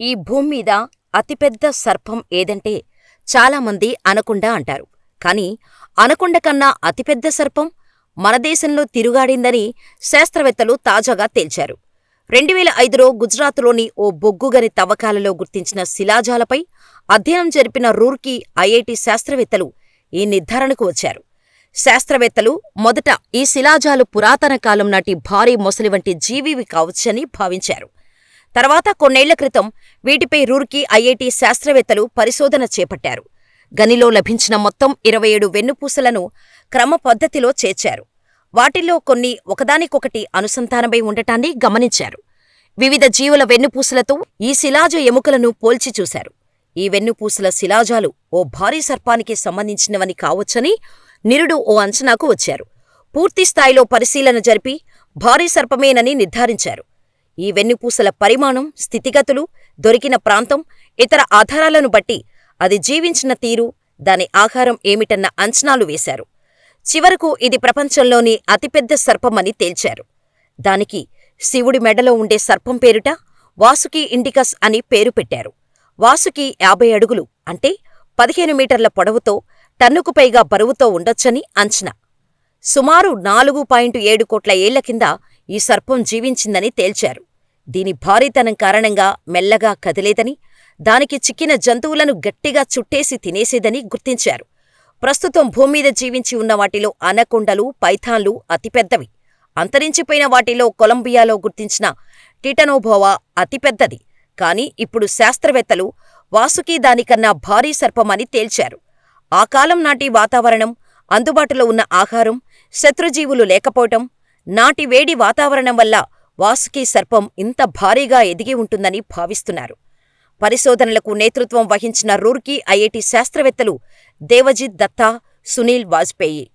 ఈ భూమ్మీద అతిపెద్ద సర్పం ఏదంటే చాలామంది అనకొండ అంటారు. కాని అనకొండ కన్నా అతిపెద్ద సర్పం మన దేశంలో తిరుగాడిందని శాస్త్రవేత్తలు తాజాగా తేల్చారు. రెండువేల ఐదులో గుజరాత్లోని ఓ బొగ్గుగని తవ్వకాలలో గుర్తించిన శిలాజాలపై అధ్యయనం జరిపిన రూర్కీ ఐఐటి శాస్త్రవేత్తలు ఈ నిర్ధారణకు వచ్చారు. శాస్త్రవేత్తలు మొదట ఈ శిలాజాలు పురాతన కాలం నాటి భారీ మొసలి వంటి జీవివి కావచ్చని భావించారు. తర్వాత కొన్నేళ్ళ క్రితం వీటిపై రూర్కీ ఐఐటి శాస్త్రవేత్తలు పరిశోధన చేపట్టారు. గనిలో లభించిన మొత్తం ఇరవై ఏడు వెన్నుపూసలను క్రమపద్ధతిలో చేర్చారు. వాటిల్లో కొన్ని ఒకదానికొకటి అనుసంధానమై ఉండటాన్ని గమనించారు. వివిధ జీవుల వెన్నుపూసలతో ఈ శిలాజ ఎముకలను పోల్చి చూశారు. ఈ వెన్నుపూసల శిలాజాలు ఓ భారీ సర్పానికి సంబంధించినవని కావచ్చని నిరుడు ఓ అంచనాకు వచ్చారు. పూర్తిస్థాయిలో పరిశీలన జరిపి భారీ సర్పమేనని నిర్ధారించారు. ఈ వెన్నుపూసల పరిమాణం, స్థితిగతులు, దొరికిన ప్రాంతం, ఇతర ఆధారాలను బట్టి అది జీవించిన తీరు, దాని ఆహారం ఏమిటన్న అంచనాలు వేశారు. చివరకు ఇది ప్రపంచంలోని అతిపెద్ద సర్పమని తేల్చారు. దానికి శివుడి మెడలో ఉండే సర్పం పేరుట వాసుకి ఇండికస్ అని పేరు పెట్టారు. వాసుకి యాభై అడుగులు అంటే పదిహేను మీటర్ల పొడవుతో, టన్నుకు పైగా బరువుతో ఉండొచ్చని అంచనా. సుమారు నాలుగు పాయింట్ ఏడు కోట్ల ఏళ్ళ కింద ఈ సర్పం జీవించిందని తేల్చారు. దీని భారీతనం కారణంగా మెల్లగా కదిలేదని, దానికి చిక్కిన జంతువులను గట్టిగా చుట్టేసి తినేసేదని గుర్తించారు. ప్రస్తుతం భూమ్మీద జీవించి ఉన్న వాటిలో అనకొండలు, పైథాన్లు అతిపెద్దవి. అంతరించిపోయిన వాటిలో కొలంబియాలో గుర్తించిన టిటనోభోవా అతిపెద్దది. కాని ఇప్పుడు శాస్త్రవేత్తలు వాసుకి దానికన్నా భారీ సర్పమని తేల్చారు. ఆ కాలం నాటి వాతావరణం, అందుబాటులో ఉన్న ఆహారం, శత్రుజీవులు లేకపోవటం, నాటి వేడి వాతావరణం వల్ల వాసుకి సర్పం ఇంత భారీగా ఎదిగి ఉంటుందని భావిస్తున్నారు. పరిశోధనలకు నేతృత్వం వహించిన రూర్కీ ఐఐటి శాస్త్రవేత్తలు దేవజిత్ దత్తా, సునీల్ వాజ్పేయి.